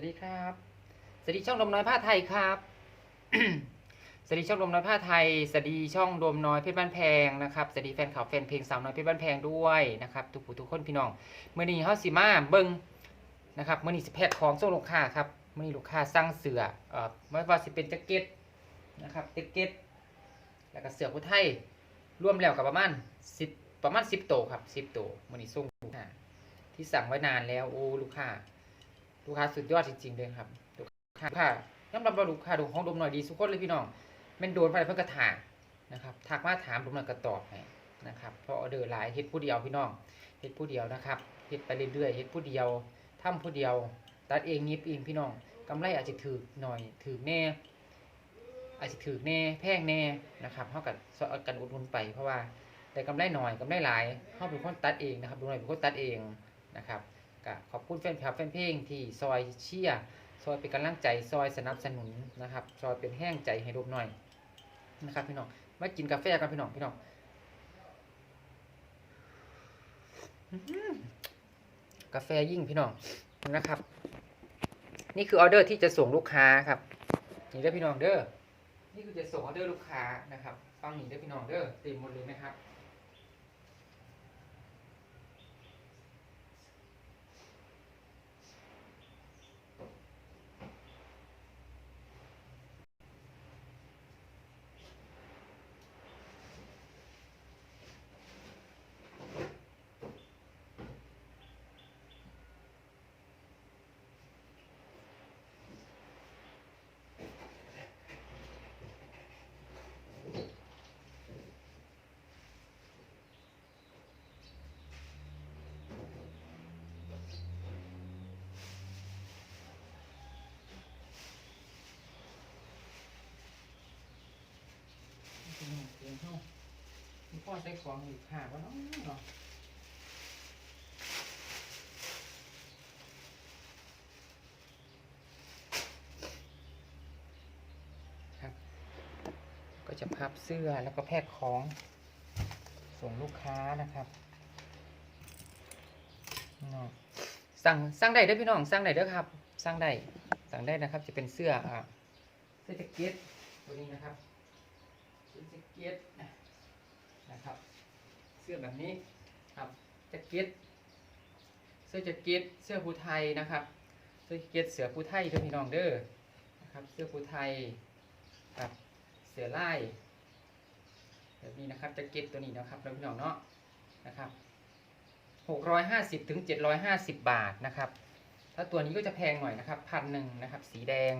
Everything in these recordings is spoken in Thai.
วัสดีครับ สวัสดีช่องดมน้อยผ้าไทยครับ สวัสดีช่องดมน้อยผ้าไทย สวัสดีช่องดมน้อยเพชรบ้านแพงนะครับ สวัสดีแฟนข่าวแฟนเพลงสาวน้อยเพชรบ้านแพงด้วยนะครับ ทุกผู้ทุกคนพี่น้องเมื่อนี้เฮาสิมาเบิ่งนะครับเมื่อนี้สิแพ็คของส่งลูกค้าครับเมื่อนี้ลูกค้าสั่งเสือเอ่อไม่ว่าสิเป็นแจ็คเก็ตนะครับแจ็คเก็ต แล้วก็เสือผู้ไทยรวมแล้วกับประมาณ10ประมาณ10โตวครับ10โตวมื่อนี้ส่งลูกค้าที่สั่งไว้นานแล้วโอ้ลูกค้า ลูกค้าสุดยอดจริงๆเลยครับลูกค้าค่ะย้ำรับว่าลูกค้าดูของดมหน่อยดีสุกคนเลยพี่น้องแมันโดนไปเพื่อกระถางนะครับทักมาถามดมหน่อยก็ตอบให้นะครับเพราะออเดอร์หลายเฮ็ดผู้เดียวพี่น้องเฮ็ดผู้เดียวนะครับเฮ็ดไปเรื่อยๆเฮ็ดผู้เดียวทำผู้เดียว ตัดเองนิบเองพี่น้องกำไรอาจจะถือหน่อยถือแน่อาจจะถือแน่แพงแน่นะครับเท่ากับกันอุดหนุนไป เพราะว่าแต่กำไรหน่อยกำไรหลายเขาเป็นคนตัดเองนะครับดูหน่อยเป็นคนตัดเองนะครับ คุณแฟนคลับแฟนเพลงที่ซอยเชียร์ซอยเป็นกำลังใจซอยสนับสนุนนะครับซอยเป็นแห้งใจให้รูปหน่อยนะครับพี่น้องมากินกาแฟกันพี่น้องพี่น้องกาแฟยิ่งพี่น้องนะครับ นี่คือออเดอร์ที่จะส่งลูกค้าครับนี่เด้อพี่น้องเด้อนี่คือจะส่งออเดอร์ลูกค้านะครับฟังนี่เด้อพี่น้องเด้อเต็มหมดเลยนะครับ อใส่ของอีกค่ะว่าน้องเนาะครับ ก็จะพับเสื้อแล้วก็แพ็คของ ส่งลูกค้านะครับเนาะสั่งสั่งได้ด้อพี่น้องสั่งได้ด้อครับสั่งได้สั่งได้นะครับ จะเป็นเสื้ออ่าเสื้อแจ็คเก็ตตัวนี้นะครับเสื้อแจ็คเก็ต นะครับ เสื้อแบบนี้ครับแจ็คเก็ตเสื้อแจ็คเก็ตเสื้อภูไทยนะครับ เสื้อแจ็คเก็ตเสือภูไทยเด้อพี่น้องเด้อนะครับ เสื้อภูไทยครับเสือลายแบบนี้นะครับแจ็คเก็ตตัวนี้นะครับแล้วพี่น้องเนาะนะครับ650ถึง750 บาทนะครับ ถ้าตัวนี้ก็จะแพงหน่อยนะครับพันหนึ่งนะครับ สีแดง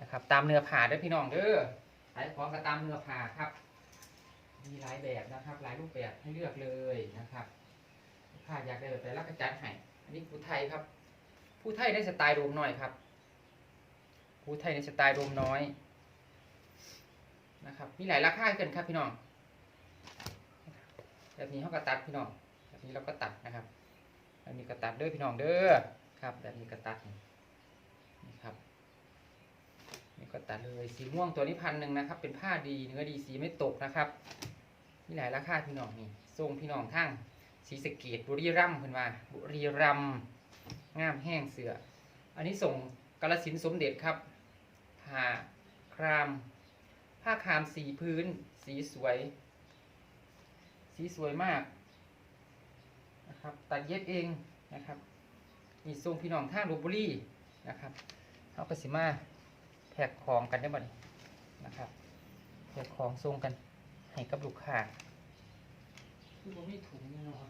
นะครับ ตามเนื้อผ้าเด้อพี่น้องเด้อขายของกระตามเนื้อผ้าครับ มีหลายแบบนะครับ หลายรูปแบบให้เลือกเลยนะครับลูกค้าอยากได้แบบไหนรับกระจัดให้อันนี้ผู้ไทยครับ ผู้ไทยในสไตล์โดมน้อยครับ ผู้ไทยในสไตล์โดมน้อยนะครับ มีหลายราคาเกินครับพี่น้อง แบบนี้เขาก็ตัดพี่น้อง แบบนี้เราก็ตัดนะครับแบบนี้ก็ตัดเด้อพี่น้องเด้อครับ แบบนี้ก็ตัดนี่ครับนี่ก็ตัดเลยสีม่วงตัวนี้พันหนึ่งนะครับ เป็นผ้าดีเนื้อดีสีไม่ตกนะครับ มีหลายราคาพี่น้องนี่ทรงพี่น้องทั้งสีสะเกตบุรีรัมย์เพิ่นว่าบุรีรัมย์งามแห้งเสือ อันนี้ส่งกาลสินสมเด็จครับผ้าคราม ผ้าครามสีพื้น สีสวย สีสวยมากนะครับ ตัดเย็บเองนะครับนี่ทรงพี่น้องทางลพบุรีนะครับเอาไปสิมาแพ็คของกันได้บ่นี่นะครับแพ็คของส่งกัน ให้กับลูกค้าคือบ่มีถุงเนี่ยเนาะ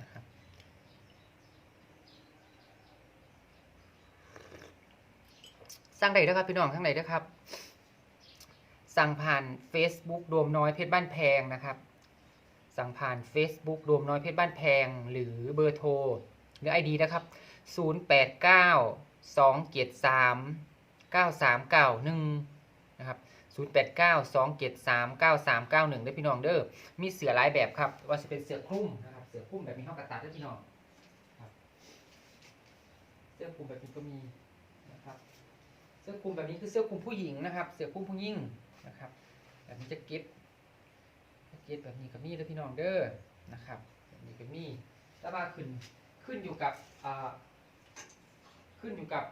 นะครับสั่งได้เด้อครับพี่น้องข้างในเด้อครับ สั่งผ่าน Facebook โดมน้อยเพชรบ้านแพงนะครับ สั่งผ่าน Facebook โดมน้อยเพชรบ้านแพง หรือเบอร์โทร หรือ ID นะครับ 089 273 9391 นะครับ 089 273 9391ได้พี่น้องเด้อมีเสือหลายแบบครับ ว่าจะเป็นเสือคลุมนะครับ เสือคลุมแบบนี้เข้ากระตัดได้พี่น้องเสื้อคลุมแบบนี้ก็มีนะครับ เสื้อคลุมแบบนี้คือเสื้อคลุมผู้หญิงนะครับ เสื้อคลุมผู้หญิงนะครับ แบบนี้จะเก็ตจะ เก็ตแบบนี้ก็มีเด้อพี่น้องเด้อนะครับแบบนี้ก็มีแต่ว่าขึ้นขึ้นอยู่กับอ่าขึ้นอยู่กับ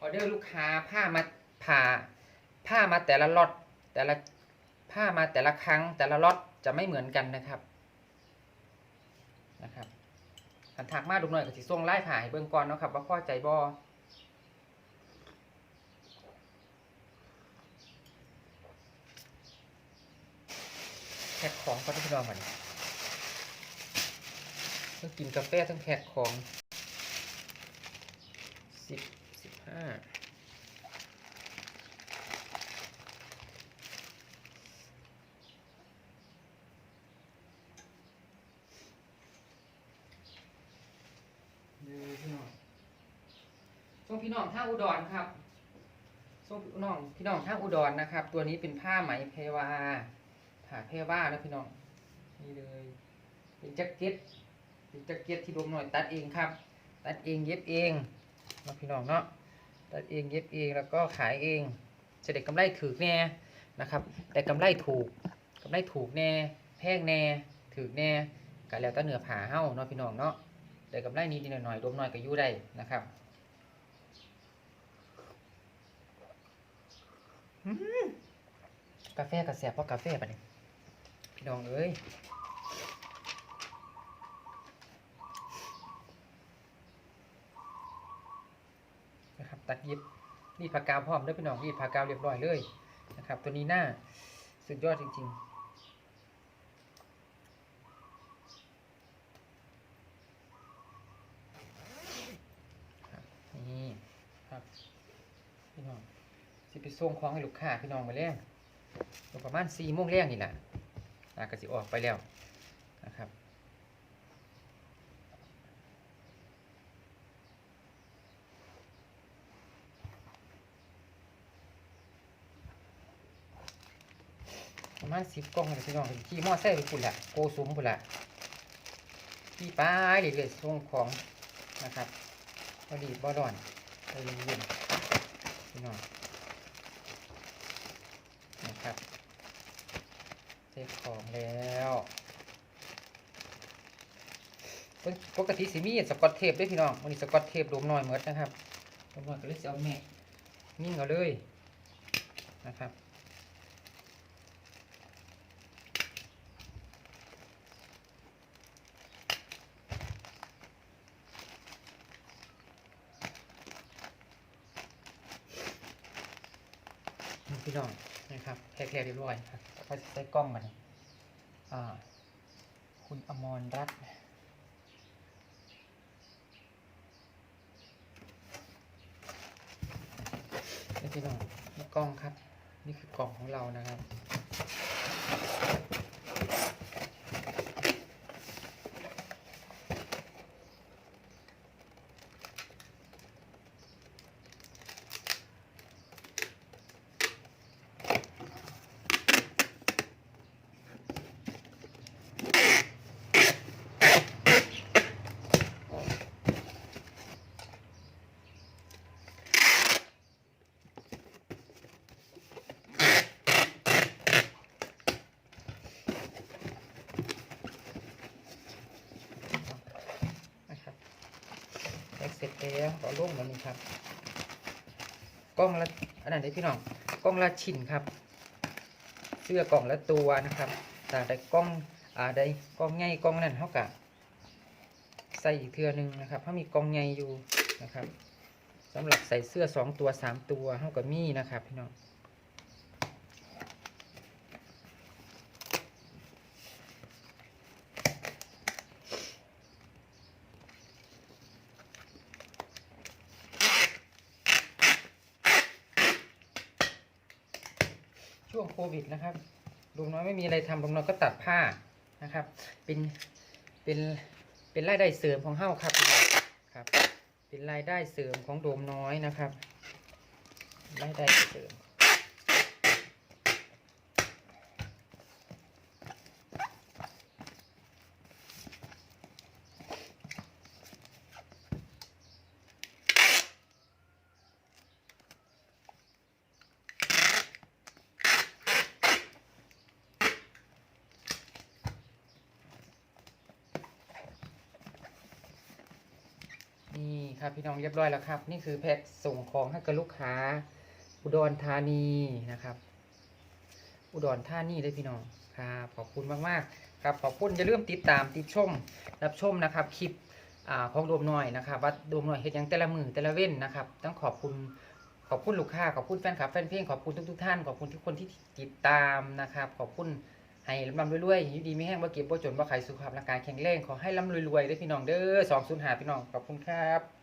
ออเดอร์ลูกค้าผ้ามาผ่าผ้ามาแต่ละล็อตแต่ละผ้ามาแต่ละครั้ง แต่ละล็อตจะไม่เหมือนกันนะครับนะครับขันถักมาดูหน่อยก็สิส่งไล่ผ่าให้เบิ่งก่อนเนาะครับ ว่าพอใจบ่ แพ็คของก็ต้องพี่น้องก่อนต้งกินกาแฟต้งแพ็คของสิบสิบห้าเด้อพี่น้องส่งพี่น้องท่าอุดรครับส่งพี่น้องพี่น้องท่าอุดรนะครับ ตัวนี้เป็นผ้าไหมเพวา ผ้าเพวานะพี่น้อง นี่เลย เป็นแจ็คเก็ต เป็นแจ็คเก็ตที่รวมหน่อยตัดเองครับ ตัดเองเย็บเองนะพี่น้องเนาะ ตัดเองเย็บเองแล้วก็ขายเองจะได้กำไรถือแน่นะครับ แต่กำไรถูกกำไรถูกแน่แพงแน่ถือแน่ก็แล้วแต่เนื้อผาเฮ้าเนาะพี่น้องเนาะแต่กำไรนิดหน่อยๆรวมหน่อยก็อยู่ได้นะครับอื้อหือกาแฟกระแสบเพราะกาแฟปะเนี่ย พี่น้องเอ้ยนะครับตัดเย็บรีดผ้ากาวพร้อมเด้วยพี่น้องรีดผ้ากาวเรียบร้อยเลยนะครับ ตัวนี้หน้าสุดยอดจริงๆครับนี่ครับพี่น้องสิไปส่งของให้ลูกค้าพี่น้องไปแล้วประมาณสี่โมงแรงนี่แหละ อะก็สิออกไปแล้วนะครับประมาณสิบกล่องเลยพี่น้องขี่มอไซค์ไปพุ่นละโกสุมพุ่นละขี่ไปเรื่อยๆส่งของนะครับพอดีบ่ร้อนใจเย็นๆพี่น้องนะครับ เซ็ของแล้วปกติสิมีสกอตเทปด้วยพี่น้องวันนี้สกอตเทปรวมน้อยหมดนะครับรวมน้อยก็เลยจะเอาแม่นิ่งเอาเลยนะครับพี่น้องนะครับแคแล้วเรียบร้อยครับ ค่อยใช้กล้องมาเนี่ยคุณอมรรัตน์นี่พี่น้องนี่กล้องครับ นี่คือกล่องของเรานะครับ แพ็กเสร็จแล้วก็ลงแบบนี้ครับกล้องละอันนั้นได้พี่น้องกล้องละชิ้นครับ เสื้อกล่องละตัวนะครับแต่ได้กล้องอ่าได้กล้องใหญ่กล้องนั่นเท่ากับใส่อีกเทือหนึงนะครับเพราะมีกล้องใหญ่อยู่นะครับสำหรับใส่เสื้อสองตัวสามตัวเท่ากับมีนะครับพี่น้อง ช่วงโควิดนะครับลุงน้อยไม่มีอะไรทำลุงน้อยก็ตัดผ้านะครับ เป็นเป็นเป็นรายได้เสริมของเฮ้าครับครับ เป็นรายได้เสริมของโดมน้อยนะครับรายได้เสริม น นี่ครับพี่น้องเรียบร้อยแล้วครับ นี่คือแพ็คส่งของให้กับลูกค้า อุดรธานีนะครับ อุดรธานีเลยพี่น้องครับขอบคุณมากๆครับขอบคุณอย่าลืมติดตามติดชม รับชมนะครับคลิปอ่าของโดมหน่อยนะครับว่าโดมหน่อยเฮ็ดยังแต่ละมือแต่ละเว้นนะครับต้องขอบคุณขอบคุณลูกค้าขอบคุณแฟนคลับแฟนเพลงขอบคุณทุกๆท่านขอบคุณทุกคนที่ติดตามนะครับขอบคุณให้ร่ำรวยๆอยู่ดีไม่แห้งบ่เก็บบ่จนบ่ไขสุขภาพร่างกายแข็งแรงขอให้ร่ำรวยๆเด้พี่น้องเด้อ205พี่น้องขอบคุณครับ